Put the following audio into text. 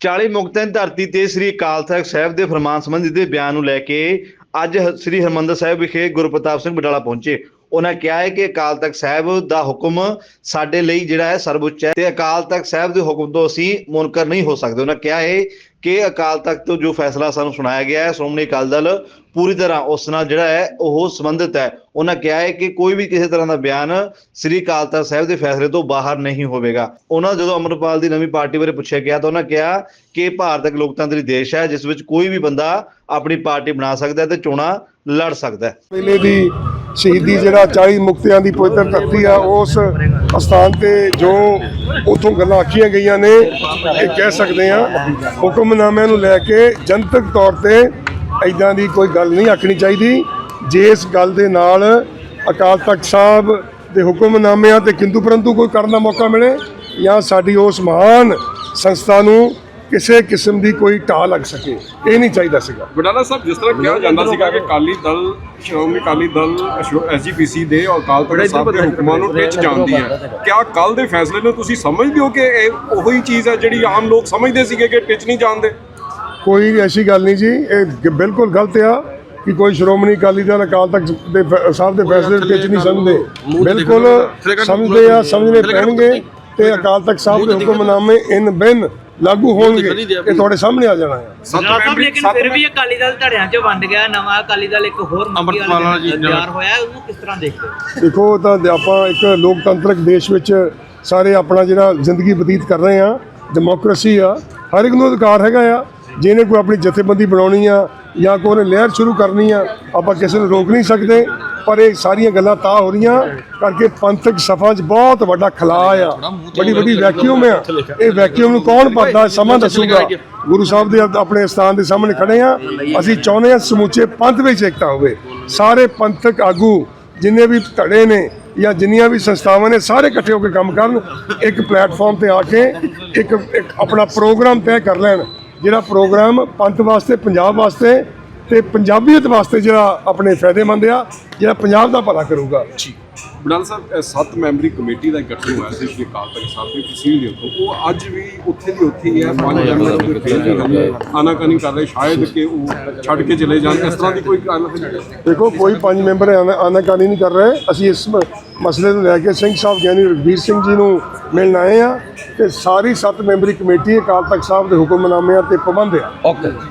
40 ਮੁਕਤਿਆਂ ਧਰਤੀ ਤੇ ਸ੍ਰੀ ਅਕਾਲ ਤਖਤ ਸਾਹਿਬ ਦੇ ਫਰਮਾਨ ਸੰਬੰਧੀ ਦੇ ਬਿਆਨ ਨੂੰ ਲੈ ਕੇ ਅੱਜ ਹ- ਸ੍ਰੀ ਹਰਮੰਦਰ ਸਾਹਿਬ ਵਿਖੇ ਗੁਰਪ੍ਰਤਾਪ ਸਿੰਘ ਬਟਾਲਾ ਪਹੁੰਚੇ। ਉਹਨਾਂ ਕਿਹਾ ਹੈ ਕਿ ਅਕਾਲ ਤਖਤ ਸਾਹਿਬ ਦਾ ਹੁਕਮ ਸਾਡੇ ਲਈ ਜਿਹੜਾ ਹੈ ਸਰਵਉੱਚ ਹੈ ਤੇ ਅਕਾਲ ਤਖਤ ਸਾਹਿਬ ਦੇ ਹੁਕਮ ਤੋਂ ਅਸੀਂ ਮੁਨਕਰ ਨਹੀਂ ਹੋ ਸਕਦੇ। ਉਹਨਾਂ ਕਿਹਾ ਹੈ ਕਿ ਅਕਾਲ ਤਖਤ ਤੋਂ ਜੋ ਫੈਸਲਾ ਸਾਨੂੰ ਸੁਣਾਇਆ ਗਿਆ ਹੈ, ਸ਼੍ਰੋਮਣੀ ਅਕਾਲੀ ਦਲ ਪੂਰੀ ਤਰ੍ਹਾਂ ਉਸ ਨਾਲ ਜਿਹੜਾ ਹੈ ਉਹ ਸੰਬੰਧਿਤ ਹੈ। ਉਹਨਾਂ ਕਿਹਾ ਹੈ ਕਿ ਕੋਈ ਵੀ ਕਿਸੇ ਤਰ੍ਹਾਂ ਦਾ ਬਿਆਨ ਸ੍ਰੀ ਅਕਾਲ ਤਖਤ ਸਾਹਿਬ ਦੇ ਫੈਸਲੇ ਤੋਂ ਬਾਹਰ ਨਹੀਂ ਹੋਵੇਗਾ। ਉਹਨਾਂ ਜਦੋਂ ਅਮਰਪਾਲ ਦੀ ਨਵੀਂ ਪਾਰਟੀ ਬਾਰੇ ਪੁੱਛਿਆ ਗਿਆ ਤਾਂ ਉਹਨਾਂ ਕਿਹਾ ਕਿ ਭਾਰਤ ਇੱਕ ਲੋਕਤੰਤਰੀ ਦੇਸ਼ ਹੈ, ਜਿਸ ਵਿੱਚ ਕੋਈ ਵੀ ਬੰਦਾ ਆਪਣੀ ਪਾਰਟੀ ਬਣਾ ਸਕਦਾ ਹੈ ਤੇ ਚੋਣਾਂ ਲੜ ਸਕਦਾ ਹੈ। ਵੇਲੇ ਦੀ ਸ਼ਹੀਦੀ ਜਿਹੜਾ 40 ਮੁਕਤਿਆਂ ਦੀ ਪਵਿੱਤਰ ਧਰਤੀ ਆ, ਉਸ ਅਸਥਾਨ ਤੇ ਜੋ ਉਥੋਂ ਗੱਲਾਂ ਆਖੀਆਂ ਗਈਆਂ ਨੇ, ਇਹ ਕਹਿ ਸਕਦੇ ਆ ਹੁਕਮਨਾਮਿਆਂ ਨੂੰ ਲੈ ਕੇ ਜਨਤਕ ਤੌਰ ਤੇ ਐਦਾਂ ਦੀ ਕੋਈ ਗੱਲ ਨਹੀਂ ਆਖਣੀ ਚਾਹੀਦੀ। ਜੇ ਇਸ ਗੱਲ ਦੇ ਨਾਲ ਅਕਾਲ ਤਖਤ ਸਾਹਿਬ ਦੇ ਹੁਕਮਨਾਮਿਆਂ ਤੇ ਕਿੰਦੂ ਪਰੰਤੂ ਕੋਈ ਕਰਨ ਦਾ ਮੌਕਾ ਮਿਲੇ ਜਾਂ ਸਾਡੀ ਉਸ ਮਹਾਨ ਸੰਸਥਾ ਨੂੰ ਕਿਸੇ ਕਿਸਮ ਦੀ ਕੋਈ ਢਾਹ ਲੱਗ ਸਕੇ ਇਹ ਨਹੀਂ ਚਾਹੀਦਾ ਸੀਗਾ। ਵਡਾਲਾ ਸਾਹਿਬ ਜਿਸ ਤਰ੍ਹਾਂ ਕਿਹਾ ਜਾਂਦਾ ਸੀਗਾ ਕਿ ਅਕਾਲੀ ਦਲ ਸ਼੍ਰੋਮਣੀ ਅਕਾਲੀ ਦਲ ਐਸਜੀਪੀਸੀ ਦੇ ਔਰ ਅਕਾਲ ਤਖਤ ਸਾਹਿਬ ਦੇ ਹੁਕਮਾਂ ਨੂੰ ਟਿੱਚ ਜਾਂਦੀ ਹੈ। ਕਿਆ ਕੱਲ ਦੇ ਫੈਸਲੇ ਨੂੰ ਤੁਸੀਂ ਸਮਝਦੇ ਹੋ ਕਿ ਇਹ ਉਹੀ ਚੀਜ਼ ਹੈ ਜਿਹੜੀ ਆਮ ਲੋਕ ਸਮਝਦੇ ਸੀਗੇ ਕਿ ਟਿੱਚ ਨਹੀਂ ਜਾਂਦੇ ਕੋਈ ਐਸੀ ਗੱਲ ਨਹੀਂ ਜੀ ਇਹ ਬਿਲਕੁਲ ਗਲਤ ਆ ਕਿ ਕੋਈ ਸ਼੍ਰੋਮਣੀ ਅਕਾਲੀ ਦਲ ਅਕਾਲ ਤਖਤ ਦੇ ਸਾਹਿਬ ਦੇ ਫੈਸਲੇ ਵਿੱਚ ਨਹੀਂ ਸਮਝਦੇ। ਬਿਲਕੁਲ ਸਮਝਦੇ ਆ ਸਮਝਣੇ ਪੈਣਗੇ ਤੇ ਅਕਾਲ ਤਖਤ ਸਾਹਿਬ ਦੇ ਹੁਕਮਨਾਮੇ ਇਨ ਬਿਨ ਲਾਗੂ ਹੋਣਗੇ ਇਹ ਤੁਹਾਡੇ ਸਾਹਮਣੇ ਆ ਜਾਣਾ ਹੈ। ਸੱਤ ਸਾਹਿਬ ਲੇਕਿਨ ਫਿਰ ਵੀ ਅਕਾਲੀ ਦਲ ਧੜਿਆਂ 'ਚ ਵੰਡ ਗਿਆ ਨਵਾਂ ਅਕਾਲੀ ਦਲ ਇੱਕ ਹੋਰ ਵਾਲੇ ਦਿਨ ਤਿਆਰ ਹੋਇਆ ਉਹਨੂੰ ਕਿਸ ਤਰ੍ਹਾਂ ਦੇਖਦੇ ਹੋ? ਦੇਖੋ ਤਾਂ ਆਪਾਂ ਇੱਕ ਲੋਕਤੰਤਰਕ ਦੇਸ਼ ਵਿੱਚ ਸਾਰੇ ਆਪਣਾ ਜਿਹੜਾ ਜ਼ਿੰਦਗੀ ਬਤੀਤ ਕਰ ਰਹੇ ਆ ਡੈਮੋਕ੍ਰੇਸੀ ਆ ਹਰ ਇੱਕ ਨੂੰ ਅਧਿਕਾਰ ਹੈਗਾ ਆ ਜਿਹਨੇ ਕੋਈ ਆਪਣੀ ਜਥੇਬੰਦੀ ਬਣਾਉਣੀ ਆ ਜਾਂ ਕੋਈ ਉਹਨੇ ਲਹਿਰ ਸ਼ੁਰੂ ਕਰਨੀ ਆ ਆਪਾਂ ਕਿਸੇ ਨੂੰ ਰੋਕ ਨਹੀਂ ਸਕਦੇ। ਪਰ ਇਹ ਸਾਰੀਆਂ ਗੱਲਾਂ ਤਾਂ ਹੋ ਰਹੀਆਂ ਕਰਕੇ ਪੰਥਕ ਸਫਾ 'ਚ ਬਹੁਤ ਵੱਡਾ ਖਲਾ ਆ। ਬੜੀ ਵੱਡੀ ਵੈਕਿਊਮ ਆ। ਇਹ ਵੈਕਿਊਮ ਨੂੰ ਕੌਣ ਭਰਦਾ? ਸਮਾਂ ਦੱਸੂਗਾ। ਗੁਰੂ ਸਾਹਿਬ ਦੇ ਆਪ- ਆਪਣੇ ਸਥਾਨ ਦੇ ਸਾਹਮਣੇ ਖੜੇ ਆ। ਅਸੀਂ ਚਾਹੁੰਦੇ ਆ ਸਮੁੱਚੇ ਪੰਥ ਵਿੱਚ ਏਕਤਾ ਹੋਵੇ। ਸਾਰੇ ਪੰਥਕ ਆਗੂ ਜਿੰਨੇ ਵੀ ਧੜੇ ਨੇ ਜਾਂ ਜਿੰਨੀਆਂ ਵੀ ਸੰਸਥਾਵਾਂ ਨੇ ਸਾਰੇ ਇਕੱਠੇ ਹੋ ਕੇ ਕੰਮ ਕਰਨ। ਇੱਕ ਪਲੇਟਫਾਰਮ ਤੇ ਆ ਕੇ ਇੱਕ ਆਪਣਾ ਪ੍ਰੋਗਰਾਮ ਤੈਅ ਕਰ ਲੈਣ। ਜਿਹੜਾ ਪ੍ਰੋਗਰਾਮ ਪੰਥ ਵਾਸਤੇ ਪੰਜਾਬ ਵਾਸਤੇ ਤੇ ਪੰਜਾਬੀਅਤ ਵਾਸਤੇ ਜਿਹੜਾ ਆਪਣੇ ਫਾਇਦੇਮੰਦ ਆ ਜਿਹੜਾ ਪੰਜਾਬ ਦਾ ਭਲਾ ਕਰੂਗਾ। ਵਡਾਲਾ ਸਾਹਿਬ ਇਹ ਸੱਤ ਮੈਂਬਰੀ ਕਮੇਟੀ ਦਾ ਗਠਨ ਹੋਇਆ ਸੀ ਸ਼੍ਰੀ ਅਕਾਲ ਤਖਤ ਸਾਹਿਬ ਦੀ ਤਹਿਸੀਲ ਦੇ ਉੱਤੇ ਉਹ ਅੱਜ ਵੀ ਉੱਥੇ ਦੀ ਉੱਥੇ ਹੀ ਹੈ ਪੰਜ ਮੈਂਬਰ ਉਹਦੇ ਫੇਰ ਵੀ ਹਲੇ ਆਨਾਕਾਨੀ ਕਰ ਰਹੇ ਸ਼ਾਇਦ ਕਿ ਉਹ ਛੱਡ ਕੇ ਚਲੇ ਜਾਣ। ਇਸ ਤਰ੍ਹਾਂ ਦੀ ਕੋਈ ਗੱਲ ਨਹੀਂ ਦੇਖੋ ਕੋਈ ਪੰਜ ਮੈਂਬਰ ਆਨਾ- ਆਨਾਕਾਨੀ ਨਹੀਂ ਕਰ ਰਹੇ। ਅਸੀਂ ਇਸ ਮਸਲੇ ਨੂੰ ਲੈ ਕੇ ਸਿੰਘ ਸਾਹਿਬ ਗਿਆਨੀ ਰਘਬੀਰ ਸਿੰਘ ਜੀ ਨੂੰ ਮਿਲਣ ਆਏ ਆ ਤੇ ਸਾਰੀ ਸੱਤ ਮੈਂਬਰੀ ਕਮੇਟੀ ਅਕਾਲ ਤਖਤ ਸਾਹਿਬ ਦੇ ਹੁਕਮਨਾਮਿਆਂ ਤੇ ਪਾਬੰਦ ਆ।